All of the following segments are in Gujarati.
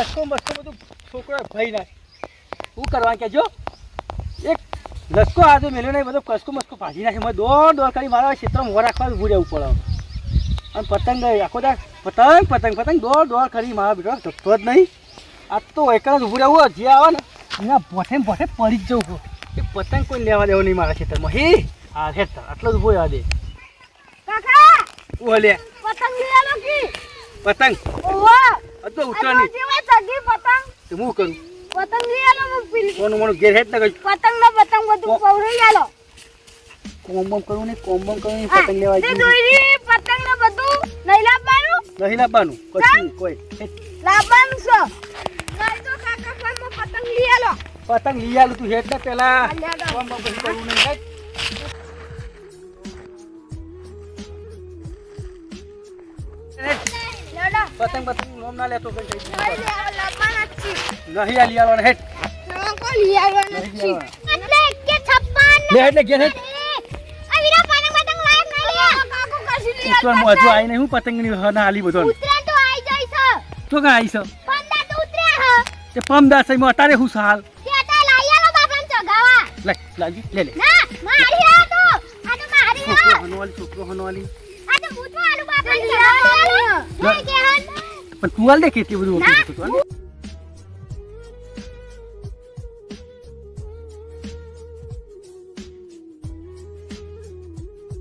લસકો મસ્કો બધું છોકરો ભાઈ નાખે શું કરવા કેજો એક લસકો આજે મેળ્યો નહીં બધો કસકો મસ્કો ભાજી નાખે. મને દોડ દોડ કરી મારા ક્ષેત્રમાં મોર રાખવા ઊભું રહેવું પડે અને પતંગ આખો દા પતંગ પતંગ પતંગ દોડ દોડ કરી મારા બેટો ધકતો જ નહીં. આ તો એક જ ઊભું રહેવું જે આવે ને. એના ભોઠે ભોઠે પડી જ જવું એ પતંગ કોઈ લેવા દેવો નહીં મારા ક્ષેત્રમાં. હે હા હેઠ આટલો જ ઊભો રહેવા દે. કાકા! ઓ પતંગ કી? પતંગ. તો ઉતરવાની જેવા સગી પતંગ. તો હું કરું? પતંગ લઈ આલો હું પેલી. કોનું મોનું ઘેર હેઠ ના કઈ પતંગ ને પતંગ બધું પવરાઈ આલો. કોમ બમ ને નહીં કોમ બમ કરવું નહીં હા, પતંગ લેવા જવું દોરી પતંગ ને બધું નહીં લાવવાનું? નહીં લાવવાનું. કશું કોઈ. લાવવાનું છે. નહીં તો કાકા ફાર્મમાં પતંગ લઈ આલો. પતંગ લઈ આલું તું હેઠ ને પેલા નહીં પતંગ પતંગ નોમ ના લેતો કઈ કઈ. નહીં લે આવો લાવવાના જ છે. નહીં આ લઈ હેટ નહીં લઈ એટલે કે લે લે નહીં. લઈ ઉત્તરાયણમાં હજુ આવીને હું પતંગની હના આલી બધો તો આઈ જાય છે. તો કાં આવી છે? તો તે પમદાર સહીમાં અત્યારે હું સાલ. તે લાઈ આલો બાપરાને ચગાવા. લે લાગી લે લે. ના મારી આ તો આ તો મારી આ હનવાલી છોકરો હનવાલી. આ તો હું તો પણ તું હાલ દે કેટલી બધું ના. થતું,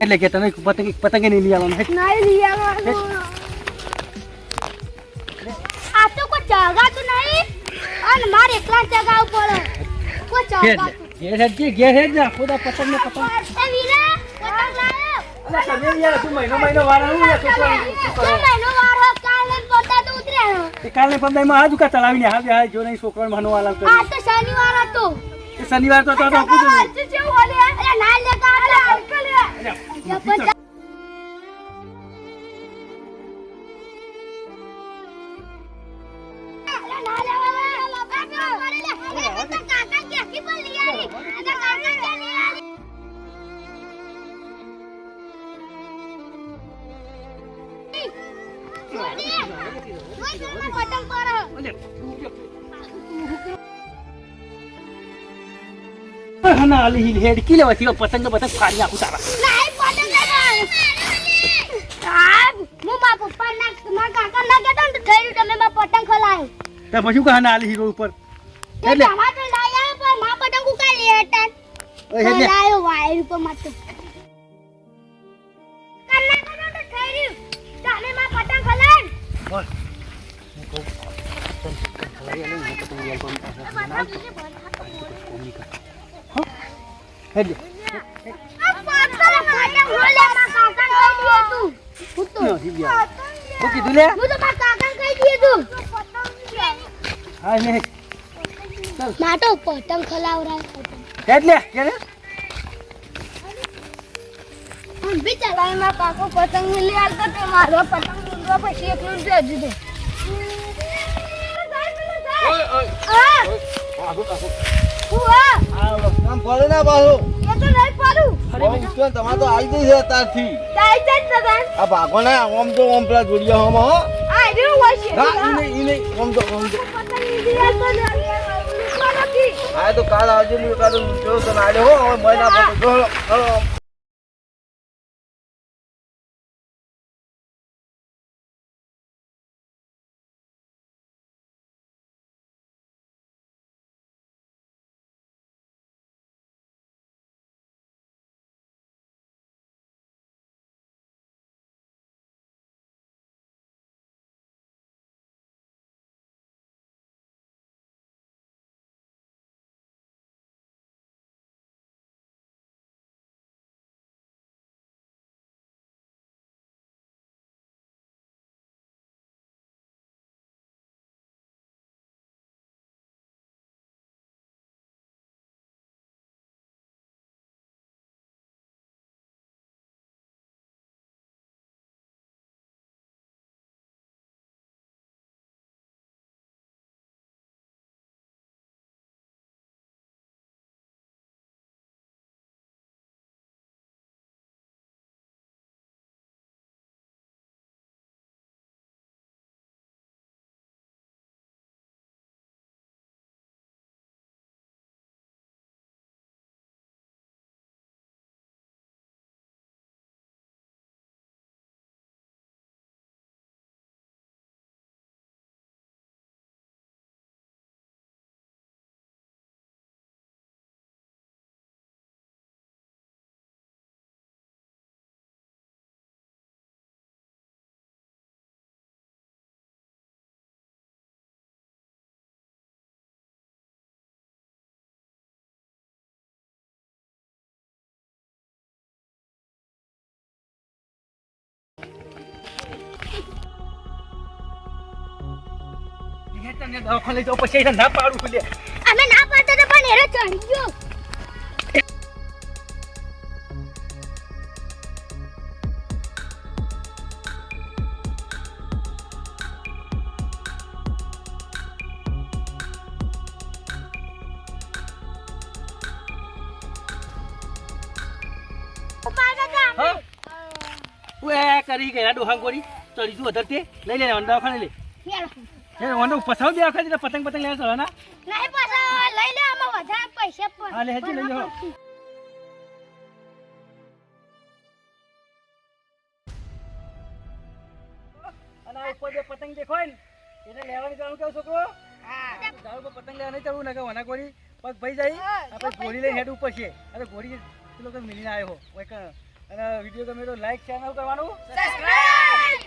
એટલે કે તમે પતંગ પતંગ નહીં લઈ આવવાનું નહીં લઈ આવવાનું. આ તો કોઈ ચગાતું નહીં. અને મારે એકલા ચગાવવું પડે. કોઈ જગા. ઘેર જે ઘેર હેઠ જા. ખુદા પતંગ ને પતંગ. શનિવાર હતો. એ શનિવાર તો તો તો આપું છું. આજે જેવું હોલે પર આવી અને કાકા કે પતંગ પર હેડકી લેવાથી હવે પતંગ ફાડી નાખું તારા. નહીં પતંગ આ હું મારા પપ્પા ના મારા કાકા ના કહેતા તો થઈ તમે મારા પતંગ ખલાય તો પછી કા હના હાલી હીરો ઉપર એટલે તમારે તો લઈ આવ્યો પતંગ ઉકા હતા એટલે વાયર ઉપર માત્ર પતંગ હું. હું હું હા ખલાવરાય હેડ કે કાકો પતંગ લઈ આવતો તે મારો પતંગ ઉડવા પછી એકલું જ હજુ તો હા, હું હા, ભાગો ને આમ તો આમ પેલા જોડિયા હમ હો તો કાલ આવજે હું એકાદો જોયો તો ના હો હવે મહિના પછી જો દવાખાને લઈ જાઓ પછી એને ના પાડું ખુલે અમે ના પાડતા હતા પણ એરો ચડી ગયો. કરી ગયા ડોહાંગ ગોળી ચડી જુ અધર તે. લઈ લે દવાખાને લે. એ ઓનો પસાવ બે વખત પતંગ પતંગ લેવા ચડવાના? નહીં પાછા લઈ લે આમાં વધારે પૈસા પણ. હા, લે, હજી લઈ લો. અને ઉપર જે પતંગ દેખાય ને એને લેવાની કેવું છોકરો પતંગ લેવા નહીં ચડવું ને કે વના ગોળી પગ ભાઈ જાય. આપણે ગોળી લઈ હેડ ઉપર છે. ગોળી પેલો કે મિલીને આવ્યો હોય અને વીડિયો ગમે તો લાઈક ચેનલ કરવાનું. સબસ્ક્રાઇબ